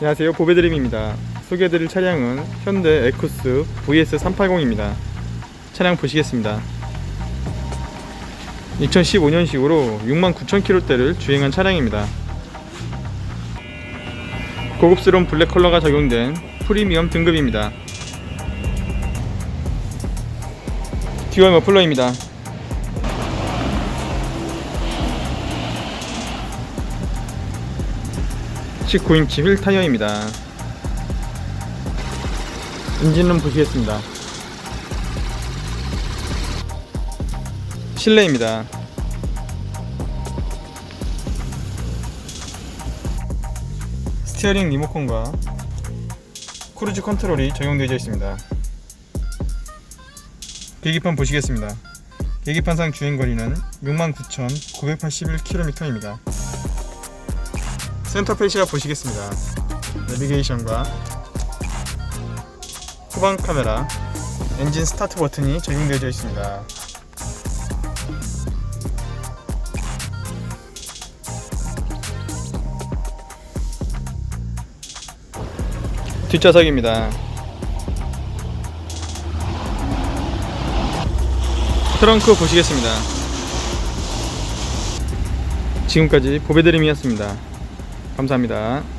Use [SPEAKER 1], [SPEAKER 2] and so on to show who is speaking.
[SPEAKER 1] 안녕하세요. 보배드림입니다. 소개해드릴 차량은 현대 에쿠스 VS380입니다. 차량 보시겠습니다. 2015년식으로 69,000km대를 주행한 차량입니다. 고급스러운 블랙 컬러가 적용된 프리미엄 등급입니다. 듀얼 머플러입니다 19인치 휠 타이어입니다. 인진룸 보시겠습니다. 실내입니다. 스티어링 리모컨과 크루즈 컨트롤이 적용되어 있습니다. 계기판 보시겠습니다. 계기판상 주행거리는 69,981km입니다. 센터 페이지가 보시겠습니다. 내비게이션과 후방 카메라, 엔진 스타트 버튼이 적용되어 있습니다. 뒷좌석입니다. 트렁크 보시겠습니다. 지금까지 보배드림이었습니다. 감사합니다.